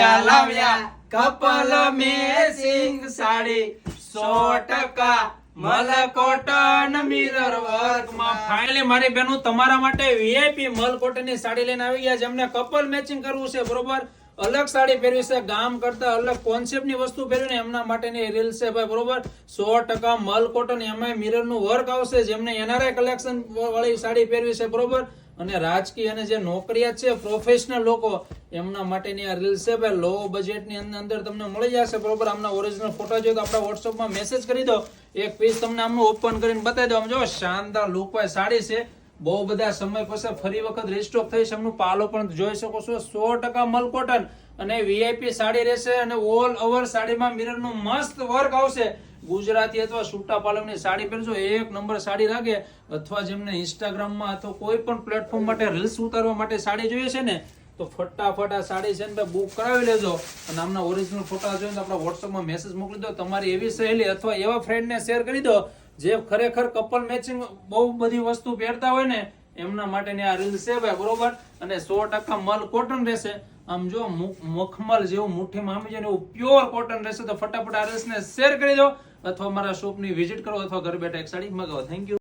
લાવ્યા couple matching sari. સો ટકા મલ cotton mirror વર્કમાં finally મારી બેનો તમારા માટે વીઆઈપી મલ કોટનની સાડી લઈને આવી ગયા જેમને કપલ મેચિંગ કરવું છે, બરોબર? અલગ સાડી પહેરવી છે, ગામ કરતા અલગ કોન્સેપ્ટની વસ્તુ પહેરવી ને એમના માટેની રીલ છે ભાઈ, બરોબર? સો ટકા મલ કોટન એમાં મિરરનું વર્ક આવશે. જેમને એનઆરઆઈ કલેક્શન વાળી સાડી પહેરવી છે, બરોબર? અને રાજકીય અને જે નોકરિયાત છે પ્રોફેશનલ લોકો, એમના માટેની આ રીલ્સ છે, ભાઈ લો બજેટની અંદર તમને મળી જશે, બરોબર? આમના ઓરિજિનલ ફોટા જોઈએ તો આપણા વોટ્સઅપમાં મેસેજ કરી દો. એક પીસ તમને આમનું ઓપન કરીને બતાવી દો આમ જો, શાનદાર લુક વાય સાડી છે. બહુ બધા સમય પછી ફરી વખત રિસ્ટોક થઈ છે. એમનું પાલો પણ જોઈ શકો છો. સો ટકા મલ કોટન અને વીઆઈપી સાડી રહેશે અને ઓલ ઓવર સાડીમાં મિરરનું મસ્ત વર્ક આવશે. ગુજરાતી અથવા સૂટા પાલવની સાડી પહેરજો. એક નંબર સાડી લાગે. અથવા જેમને ઇન્સ્ટાગ્રામમાં અથવા કોઈ પણ પ્લેટફોર્મ માટે રીલ્સ ઉતારવા માટે સાડી જોઈએ છે ને, તો ફટાફટ આ સાડી છે ને બુક કરાવી લેજો. અને આમના ઓરિજિનલ ફોટા જોઈને તો આપણા વોટ્સઅપમાં મેસેજ મોકલી દો. તમારી એવી સહેલી અથવા એવા ફ્રેન્ડને શેર કરી દો, જે ખરેખર કપલ મેચિંગ બહુ બધી વસ્તુ પહેરતા હોય ને, એમના માટેની આ રીલ છે ભાઈ, બરોબર? અને સો ટકા મલ કોટન રહેશે. આમ જો મખમલ જેવું મુઠ્ઠીમાં મામી જાય ને એવું પ્યોર કોટન રહેશે તો ફટાફટ આ રસને શેર કરી દો. અથવા મારા શોપની વિઝિટ કરો અથવા ઘર બેઠા એક સાડી મગાવો. Thank you